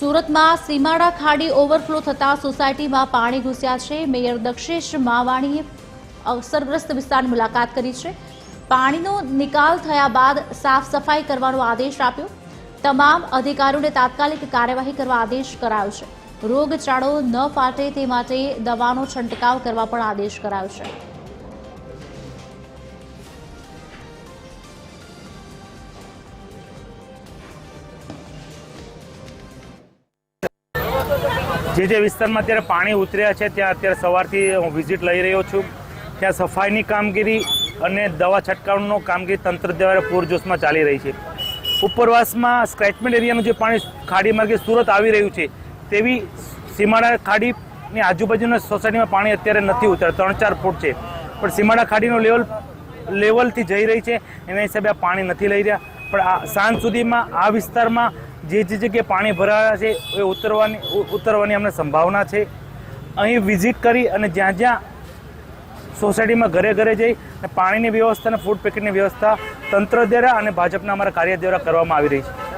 સુરતમાં સીમાડા ખાડી ઓવરફ્લો થતા સોસાયટીમાં પાણી ઘૂસ્યા છે. મેયર દક્ષેશ માવાણીએ અસરગ્રસ્ત વિસ્તારની મુલાકાત કરી છે. પાણીનો નિકાલ થયા બાદ સાફ સફાઈ કરવાનો આદેશ આપ્યો. તમામ અધિકારીઓને તાત્કાલિક કાર્યવાહી કરવા આદેશ કરાયો છે. રોગચાળો ન ફાટે તે માટે દવાનો છંટકાવ કરવા પણ આદેશ કરાયો છે. જે જે વિસ્તારમાં અત્યારે પાણી ઉતર્યા છે, ત્યાં અત્યારે સવારથી હું વિઝિટ લઈ રહ્યો છું. ત્યાં સફાઈની કામગીરી અને દવા છંટકાવનો કામગીરી તંત્ર દ્વારા પૂરજોશમાં ચાલી રહી છે. ઉપરવાસમાં સ્ક્રેચમેન્ટ એરિયાનું જે પાણી ખાડી માર્ગે સુરત આવી રહ્યું છે, તેવી સીમાડા ખાડીની આજુબાજુના સોસાયટીમાં પાણી અત્યારે નથી ઉતર્યા. ત્રણ ચાર ફૂટ છે. પણ સીમાડા ખાડીનું લેવલ, લેવલથી જઈ રહી છે. એના હિસાબે આ પાણી નથી લઈ રહ્યા. પણ આ સાંજ સુધીમાં આ વિસ્તારમાં જે જે જગ્યાએ પાણી ભરાયા છે, એ ઉતરવાની ઉતરવાની અમને સંભાવના છે. અહીં વિઝિટ કરી અને જ્યાં જ્યાં સોસાયટીમાં ઘરે ઘરે જઈ અને પાણીની વ્યવસ્થા અને ફૂડ પેકેટની વ્યવસ્થા તંત્ર દ્વારા અને ભાજપના અમારા કાર્ય દ્વારા કરવામાં આવી રહી છે.